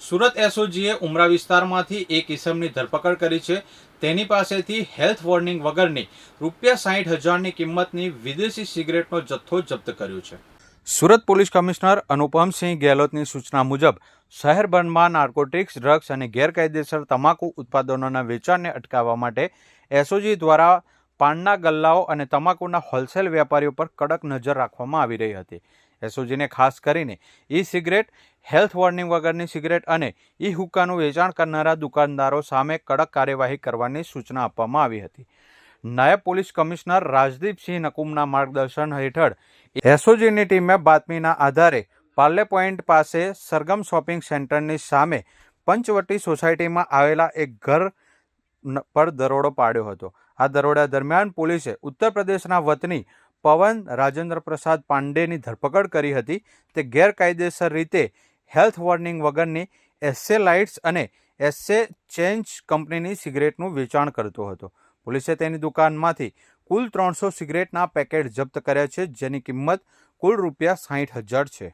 સુરત એસઓજીએ ઉમરા વિસ્તારમાંથી એક ઇસમની ધરપકડ કરી છે. તેની પાસેથી હેલ્થ વોર્નિંગ વગરની રૂપિયા સાહીઠ હજારની કિંમતની વિદેશી સિગરેટનો જથ્થો જપ્ત કર્યો છે. સુરત પોલીસ કમિશનર અનુપમસિંહ ગેહલોતની સૂચના મુજબ, શહેરભરમાં નાર્કોટિક્સ, ડ્રગ્સ અને ગેરકાયદેસર તમાકુ ઉત્પાદનોના વેચાણને અટકાવવા માટે એસઓજી દ્વારા પાનના ગલ્લાઓ અને તમાકુના હોલસેલ વેપારીઓ પર કડક નજર રાખવામાં આવી રહી હતી. એસઓજીને ખાસ કરીને ઈ સિગરેટ હેલ્થ વોર્નિંગ વગરની સિગરેટ અને ઈ હુક્કાનું વેચાણ કરનારા દુકાનદારો સામે કડક કાર્યવાહી કરવાની સૂચના આપવામાં આવી હતી. નાયબ પોલીસ કમિશનર રાજદીપસિંહ નકુમના માર્ગદર્શન હેઠળ એસઓજીની ટીમે બાતમીના આધારે પાર્લે પોઈન્ટ પાસે સરગમ શોપિંગ સેન્ટરની સામે પંચવટી સોસાયટીમાં આવેલા એક ઘર પર દરોડો પાડ્યો હતો. આ દરોડા દરમિયાન પોલીસે ઉત્તર પ્રદેશના વતની પવન રાજેન્દ્ર પ્રસાદ પાંડેની ધરપકડ કરી હતી. તે ગેરકાયદેસર રીતે હેલ્થ વોર્નિંગ વગરની એસ્સે લાઇટ્સ અને એસ્સે ચેન્જ કંપનીની સિગરેટનું વેચાણ કરતો હતો. પોલીસે તેની દુકાનમાંથી કુલ ત્રણસો સિગરેટના પેકેટ જપ્ત કર્યા છે, જેની કિંમત કુલ રૂપિયા સાહીઠ હજાર છે.